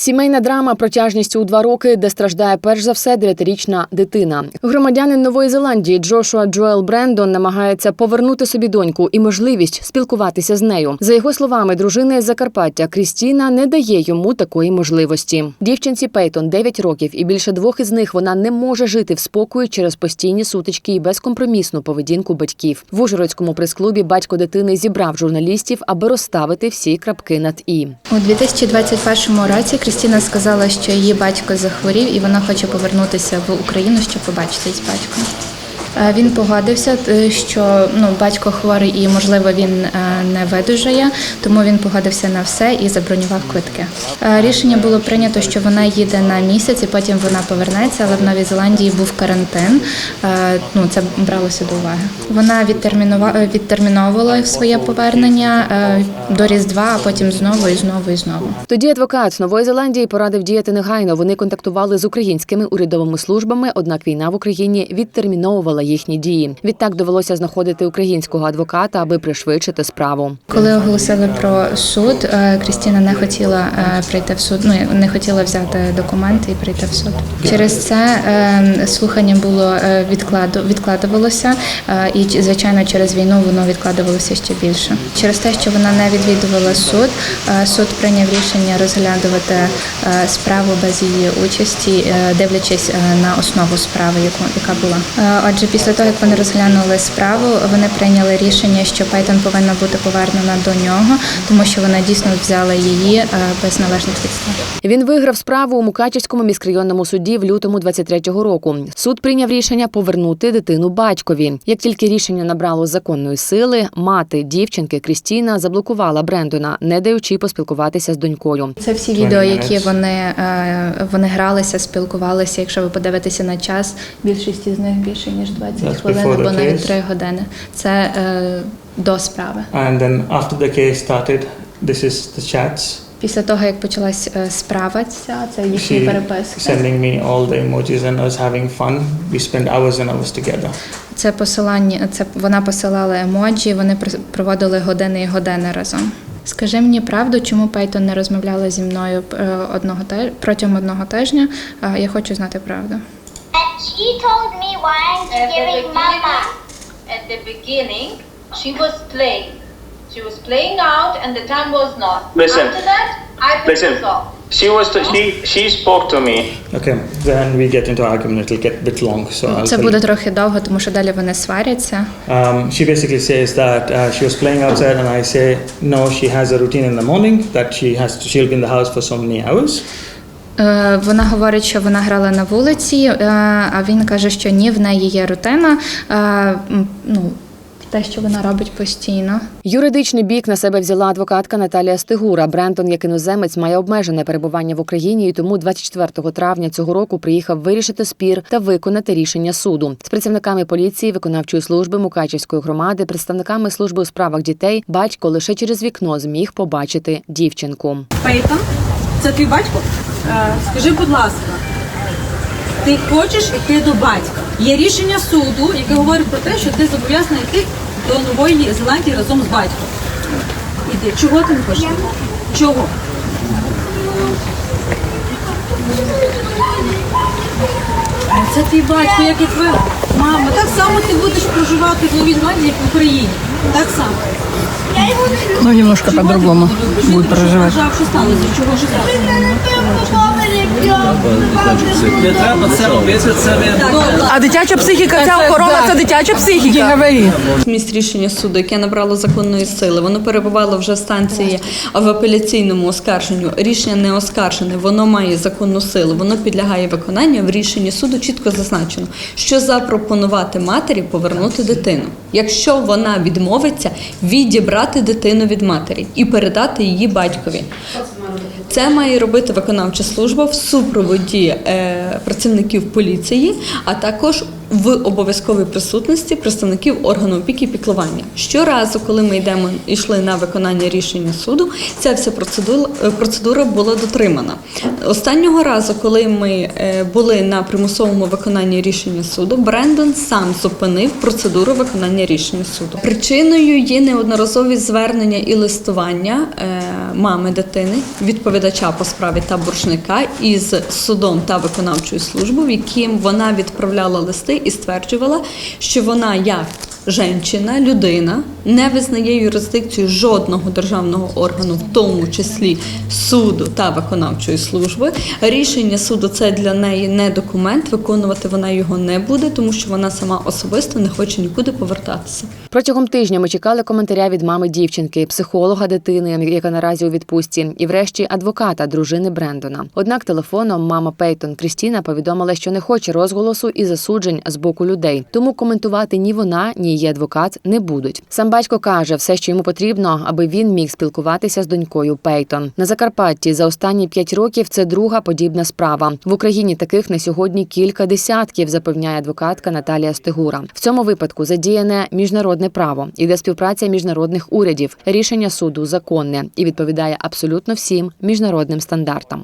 Сімейна драма протяжністю у два роки, де страждає перш за все дев'ятирічна дитина. Громадянин Нової Зеландії Джошуа Джоел Брендон намагається повернути собі доньку і можливість спілкуватися з нею. За його словами, дружина із Закарпаття Крістіна не дає йому такої можливості. Дівчинці Пейтон 9 років, і більше двох із них вона не може жити в спокої через постійні сутички і безкомпромісну поведінку батьків. В Ужгородському прес-клубі батько дитини зібрав журналістів, аби розставити всі крапки над і. У 2021 році Крістіна сказала, що її батько захворів і вона хоче повернутися в Україну, щоб побачитись з батьком. Е, Він погодився, е, що ну, батько хворий і, можливо, він е, не видужає, тому він погодився на все і забронював квитки. Рішення було прийнято, що вона їде на місяць і потім вона повернеться, але в Новій Зеландії був карантин. Ну, це бралося до уваги. Вона відтермінува- е, відтерміновувала своє повернення до Різдва, а потім знову і знову і знову. Тоді адвокат Нової Зеландії порадив діяти негайно. Вони контактували з українськими урядовими службами, однак війна в Україні відтерміновувала їхні дії. Відтак довелося знаходити українського адвоката, аби пришвидшити справу. Коли оголосили про суд, е, Крістіна не хотіла е, прийти в суд. Ну не хотіла взяти документи і прийти в суд. Через це е, слухання було е, відкладу відкладувалося, і звичайно, через війну воно відкладувалося ще більше. Через те, що вона не відвідувала суд, суд прийняв рішення розглядувати справу без її участі, дивлячись на основу справи, яку яка була. Отже, після того як вони розглянули справу, вони прийняли рішення, що Пейтон повинна бути повернена до нього, тому що вона дійсно взяла її е, без належних підстав. Він виграв справу у Мукачівському міськрайонному суді в лютому 23-го року. Суд прийняв рішення повернути дитину батькові. Як тільки рішення набрало законної сили, мати дівчинки Крістіна заблокувала Брендона, не даючи поспілкуватися з донькою. Це всі відео, які вони, е, вони гралися, спілкувалися. Якщо ви подивитеся на час, більшість із них більше ніж 20 хвилин або навіть 3 години. Це е, до справи. And then after the case started, this is the chats. Після того, як почалась е, справа, ця це їхні She переписки. sending me all the emojis and us having fun. We spent hours and hours together. Це посилання, це вона посилала емоджі, вони проводили години і години разом. Скажи мені правду, чому Пейтон не розмовляла зі мною е, одного протягом одного тижня? Я хочу знати правду. And she told me why I'm At the giving mama. beginning, at the beginning, she was playing. She was playing out, and the time was not. Listen. After that, I picked Listen. this off. She was she she spoke to me. Okay, then we get into argument. It'll get a bit long, so I'll Це tell буде you. трохи довго, тому що далі вони сваряться. Um, she basically says that uh, she was playing outside, and I say no. She has a routine in the morning that she has to. She'll be in the house for so many hours. Е, Вона говорить, що вона грала на вулиці, е, а він каже, що ні, в неї є рутина. е, Ну, те, що вона робить постійно. Юридичний бік на себе взяла адвокатка Наталія Стигура. Брентон, як іноземець, має обмежене перебування в Україні, і тому 24 травня цього року приїхав вирішити спір та виконати рішення суду з працівниками поліції, виконавчої служби Мукачівської громади, представниками служби у справах дітей. Батько лише через вікно зміг побачити дівчинку. Пейтон, це твій батько? Е, Скажи, будь ласка, ти хочеш йти до батька? Є рішення суду, яке говорить про те, що ти зобов'язаний йти до Нової Зеландії разом з батьком. Іди. Чого ти не хочеш? Чого? Ну, Це твій батько, як і твоя мама. Так само ти будеш проживати в Новій Зеландії, як в Україні. Так само. Ну, немножко по-другому будет проживать. А дитяча психіка, ця охорона, це дитяча психіка. говори. Міст рішення суду, яке набрало законної сили, воно перебувало вже в станції в апеляційному оскарженню. Рішення не оскаржене, воно має законну силу, воно підлягає виконанню. В рішенні суду чітко зазначено, що запропонувати матері повернути дитину. Якщо вона відмовиться, відібрати дитину від матері і передати її батькові. Це має робити виконавча служба в супроводі е, працівників поліції, а також в обов'язковій присутності представників органу опіки і піклування. Щоразу, коли ми йдемо йшли на виконання рішення суду, ця вся процедура, е, процедура була дотримана. Останнього разу, коли ми е, були на примусовому виконанні рішення суду, Брендон сам зупинив процедуру виконання рішення суду. Причиною є неодноразові звернення і листування е, мами дитини, відповідача по справі та боржника із судом та виконавчою службою, в яким вона відправляла листи і стверджувала, що вона як Женщина, людина не визнає юрисдикцію жодного державного органу, в тому числі суду та виконавчої служби. Рішення суду це для неї не документ. Виконувати вона його не буде, тому що вона сама особисто не хоче нікуди повертатися. Протягом тижня ми чекали коментаря від мами дівчинки, психолога дитини, яка наразі у відпустці, і врешті адвоката дружини Брендона. Однак телефоном мама Пейтон Крістіна повідомила, що не хоче розголосу і засуджень з боку людей, тому коментувати ні вона, ні її адвокат не будуть. Сам батько каже, все, що йому потрібно, аби він міг спілкуватися з донькою Пейтон. На Закарпатті за останні п'ять років це друга подібна справа. В Україні таких на сьогодні кілька десятків, запевняє адвокатка Наталія Стегура. В цьому випадку задіяне міжнародне право, іде співпраця міжнародних урядів. Рішення суду законне і відповідає абсолютно всім міжнародним стандартам.